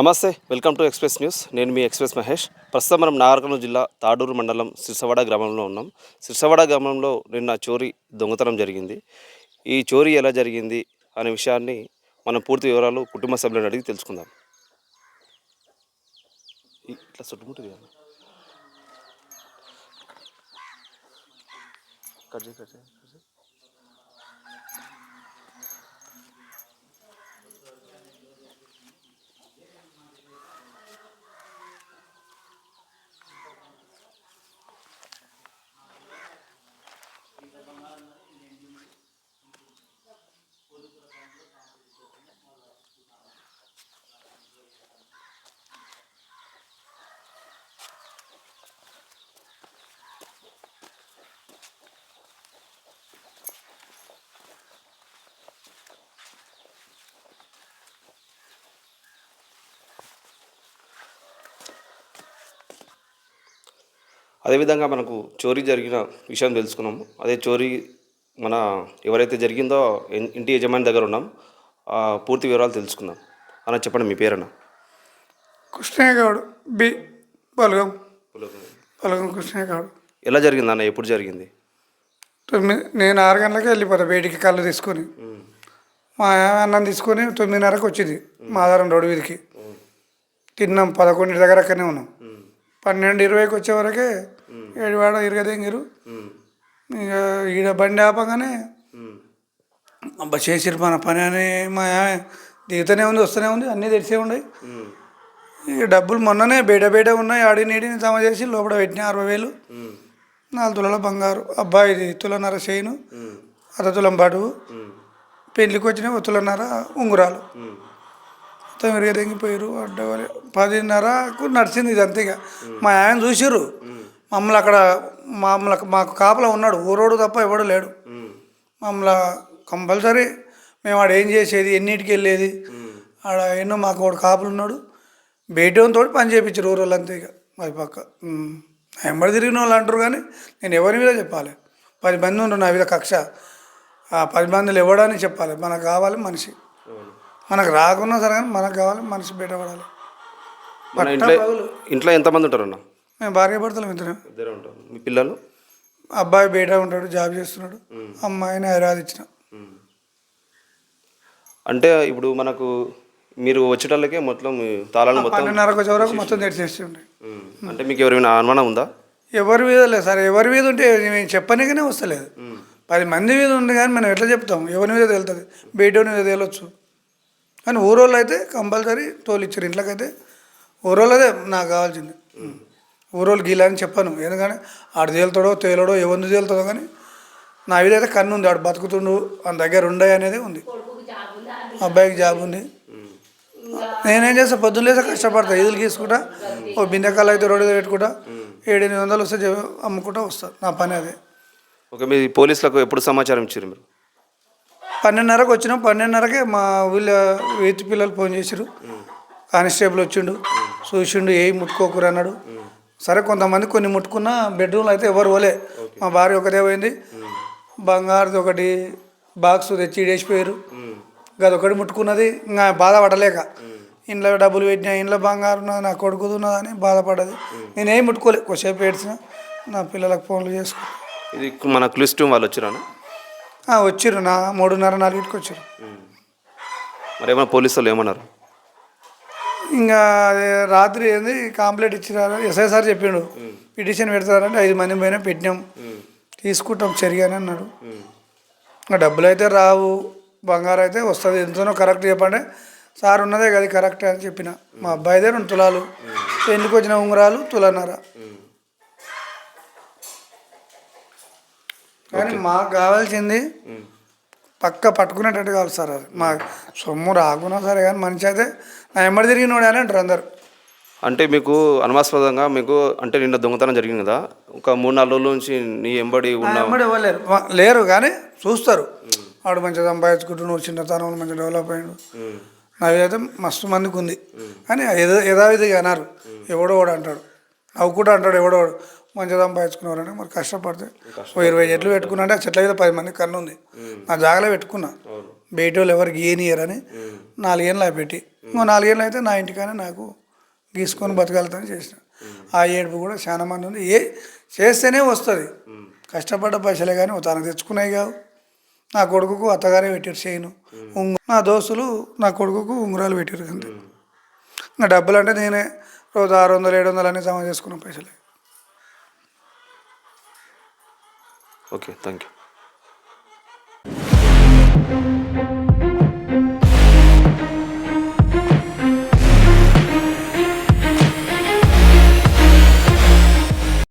నమస్తే welcome to express news. నేను మీ express Mahesh. ప్రస్తుతం మనం నాగర్కర్నూలు జిల్లా తాడూరు మండలం సిరిసవాడ గ్రామంలో ఉన్నాం. సిరిసవాడ గ్రామంలో నిన్న చోరీ దొంగతనం జరిగింది. ఈ చోరీ ఎలా జరిగింది అనే విషయాన్ని మనం పూర్తి వివరాలు కుటుంబ సభ్యులను అడిగి తెలుసుకుందాం. ఇట్లా చుట్టుముట్టు కట్ చేయి, అదేవిధంగా మనకు చోరీ జరిగిన విషయం తెలుసుకున్నాము అదే చోరీ మన ఎవరైతే జరిగిందో ఇంటి యజమాని దగ్గర ఉన్నాం. ఆ పూర్తి వివరాలు తెలుసుకుందాం. అన్న చెప్పండి మీ పేరన్న? కృష్ణయ్య గౌడ్ బి. బలగం. బలగం. కృష్ణయ్య గౌడ్ ఎలా జరిగింది అన్న? ఎప్పుడు జరిగింది? తొమ్మిది నేను ఆరు గంటలకి వెళ్ళిపోతా బయటికి కళ్ళు తీసుకొని. మా అన్నం తీసుకొని తొమ్మిదిన్నరకు వచ్చింది మాదారం రోడ్డు వీధికి తిన్నాం పదకొండు దగ్గర అక్కడనే ఉన్నాం. పన్నెండు ఇరవైకి వచ్చేవరకే ఏడువాడ ఇరగదెంగిరు. ఇక ఈడ బండి ఆపగానే అబ్బా చేసిరు మన పని అని మా దిగుతూనే ఉంది వస్తూనే ఉంది అన్నీ తెలిసే ఉన్నాయి. ఇక డబ్బులు మొన్ననే బేడ బేడ ఉన్నాయి ఆడి నీడిని జమ చేసి లోపల పెట్టిన అరవై వేలు. నాలుగు తులాల బంగారు. అబ్బాయిది తులన్నర చేయిను. అర్ధ తులం బడువు పెళ్ళికి వచ్చిన తులన్నర ఉంగురాలు. మొత్తం విరిగి తెంగిపోయారు పదిన్నరకు నడిచింది ఇది అంతేగా మా ఆయన చూసిర్రు. మమ్మల్ని అక్కడ మమ్మల్ని మాకు కాపలా ఉన్నాడు. ఊరోడు తప్ప ఎవడు లేడు. మమ్మల్ని కంపల్సరీ మేము ఆడ ఏం చేసేది ఎన్నిటికి వెళ్ళేది. ఆడ ఎన్నో మాకు ఒకడు కాపులు ఉన్నాడు. బయటతో పని చేయించారు ఊరోళ్ళు అంతే ఇక. మరి పక్క. ఎంబడి తిరిగిన వాళ్ళు అంటారు కానీ నేను ఎవరి మీద చెప్పాలి. పది మంది ఉన్నారు నా మీద కక్ష. ఆ పది మందిలో ఇవ్వడానికి చెప్పాలి. మనకు కావాలి మనిషి. మనకు రాకున్నా సరే కానీ మనకు కావాలి మనిషి బయటపడాలి. మన ఇంట్లో ఇంట్లో ఎంతమంది ఉంటారు అన్న? మేము భార్య భర్తలు ఇద్దరం. ఇద్దరే ఉంటారు మీ పిల్లలు? అబ్బాయి బయట ఉంటాడు జాబ్ చేస్తున్నాడు. అమ్మాయిని హైదరాబాద్ ఇచ్చిన. అంటే ఇప్పుడు మనకు మీరు వచ్చేటల్లకే మొత్తం తాళాలు మొత్తం పన్నెండున్నరకు వచ్చే వరకు మొత్తం తెరిచేసి ఉండే. అంటే మీకు ఎవరైనా అనుమానం ఉందా? ఎవరి మీద లేదు సార్ ఎవరి మీద ఉంటే మేము చెప్పనీకనే వస్తలేదు. పది మంది మీద ఉంది కానీ మనం ఎట్లా చెప్తాం? ఎవరి మీద తెలుస్తుంది బయట మీద తేలొచ్చు. కానీ ఊరోళ్ళు అయితే కంపల్సరీ తోలిచ్చారు ఇంట్లోకైతే అదే నాకు కావాల్సింది. ఊరోళ్ళు గీలా అని చెప్పాను. ఎందుకంటే ఆడు తేలుతాడో తేలడో ఎవరిని తేలుతాడో కానీ నా వీలైతే కన్ను ఉంది. ఆడు బతుకుతుండు మన దగ్గర ఉండే అనేది ఉంది. అబ్బాయికి జాబ్ ఉంది. నేనేం చేస్తా పొద్దున్న లేసా కష్టపడతా. ఈదులు గీసుకుంటా ఓ బిందెకాలు అయితే రోడ్డు పెట్టుకుంటా ఏడు ఎనిమిది వందలు వస్తే అమ్ముకుంటా వస్తా. నా పని అదే. ఓకే మీ పోలీసులకు ఎప్పుడు సమాచారం ఇచ్చారు మీరు? పన్నెండున్నరకు వచ్చినాం. పన్నెండున్నరకే మా ఊళ్ళో వేతి పిల్లలు ఫోన్ చేశారు కానిస్టేబుల్ వచ్చిండు. చూసిండు ఏ ముట్టుకోకూరు అన్నాడు. సరే కొంతమంది కొన్ని ముట్టుకున్నా బెడ్రూమ్లో అయితే ఎవరు పోలే. మా భార్య ఒకదే పోయింది. బంగారుది ఒకటి బాక్స్ తెచ్చి ఇడేసిపోయారు అది ఒకటి ముట్టుకున్నది. ఇంకా బాధపడలేక. ఇంట్లో డబ్బులు పెట్టినా ఇంట్లో బంగారు ఉన్నది నా కొడుకుది ఉన్నదని బాధపడదు నేనేం ముట్టుకోలే. కొద్దిసేపు ఏడ్చిన నా పిల్లలకు ఫోన్లు చేసుకో ఇది మన క్లిస్ట్ వాళ్ళు వచ్చిరానా వచ్చిర్రు నా మూడున్నర నాలుగింటికి వచ్చిర్రు. మరి ఏమైనా పోలీసు వాళ్ళు ఏమన్నారు? ఇంకా రాత్రి ఏంది కాంప్లైంట్ ఇచ్చినారు ఎస్ఐ సార్ చెప్పిండు పిటిషన్ పెడతారంటే ఐదు మంది పైన పెట్టినాం తీసుకుంటాం చర్యని అన్నాడు. ఇంకా డబ్బులు అయితే రావు బంగారం అయితే వస్తుంది ఎంతనో కరెక్ట్ చెప్పండి సార్ ఉన్నదే కదా కరెక్ట్ అని చెప్పిన. మా అబ్బాయిదే రెండు తులాలు పెళ్ళికి వచ్చిన ఉంగరాలు తులన్నర. కానీ మాకు కావాల్సింది పక్క పట్టుకునేటట్టు కావాలి సార్ అది. మా సొమ్ము రాకున్నా సరే కానీ మనిషి అయితే నా ఎమ్మడి తిరిగినోడే అని అంటారు అందరు. అంటే మీకు అనుమాస్పదంగా మీకు అంటే నిన్న దొంగతనం జరిగింది కదా ఒక మూడు నాలుగు రోజుల నుంచి నీ ఎంబడి ఎమ్మడి ఇవ్వలేరు లేరు. కానీ చూస్తారు. వాడు మంచిగా సంపాదించుకుంటున్నాడు నువ్వు చిన్నతనంలో మంచిగా డెవలప్ అయ్యాడు. అయితే మస్తు మందికి ఉంది. కానీ ఏదో యథావిధిగా అన్నారు. ఎవడో వాడు అంటాడు. నవ్వుకుంటూ అంటాడు ఎవడో మంచిగా సంపాదించుకున్నారని మరి కష్టపడితే ఓ ఇరవై చెట్లు పెట్టుకున్నా అంటే ఆ చెట్ల మీద పది మంది కన్ను ఉంది. నా జాగలో పెట్టుకున్నా. వాళ్ళు ఎవరికి ఏనియరని నాలుగేళ్ళు పెట్టి ఇంకో నాలుగేళ్ళు అయితే నా ఇంటికైనా నాకు గీసుకొని బతకాలని చేసిన. ఆ ఏడుపు కూడా చాలా మంది ఉంది. ఏ చేస్తేనే వస్తుంది. కష్టపడ్డ పైసలే కానీ తనకు తెచ్చుకున్నాయి కావు. నా కొడుకుకు అత్తగారే పెట్టారు చేయను ఉంగ నా దోస్తులు నా కొడుకుకు ఉంగరాలు పెట్టారు అంతే. ఇంకా డబ్బులు అంటే నేనే రోజు ఆరు వందలు ఏడు వందలు అన్నీ జమ చేసుకున్న పైసలే. Okay thank you